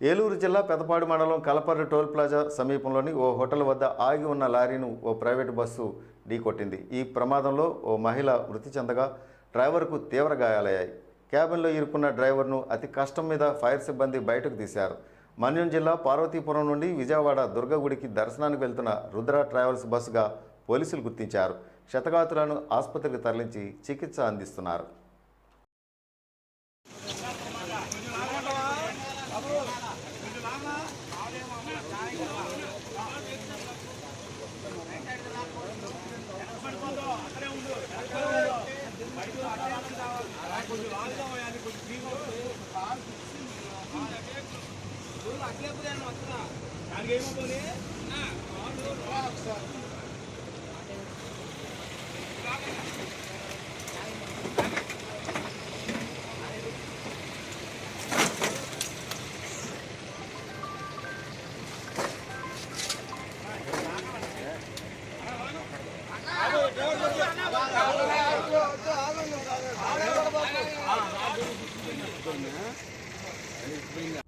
ఏలూరు జిల్లా పెదపాడు మండలం Kalaparru toll plaza సమీపంలోని ఓ హోటల్ వద్ద ఆగి ఉన్న లారీను ఓ ప్రైవేటు బస్సు ఢీకొట్టింది ఈ ప్రమాదంలో ఓ మహిళ మృతి చెందగా డ్రైవర్కు తీవ్ర గాయాలయ్యాయి. క్యాబిన్లో ఇరుక్కున్న డ్రైవర్ను అతి కష్టం మీద ఫైర్ సిబ్బంది బయటకు తీశారు. మన్యం జిల్లా పార్వతీపురం నుండి విజయవాడ దుర్గగుడికి దర్శనానికి వెళ్తున్న రుద్ర ట్రావెల్స్ బస్సుగా పోలీసులు గుర్తించారు. క్షతగాతులను ఆసుపత్రికి తరలించి చికిత్స అందిస్తున్నారు. అట్లే వస్తున్నా దానికి ఏమవుతుంది పోయినా?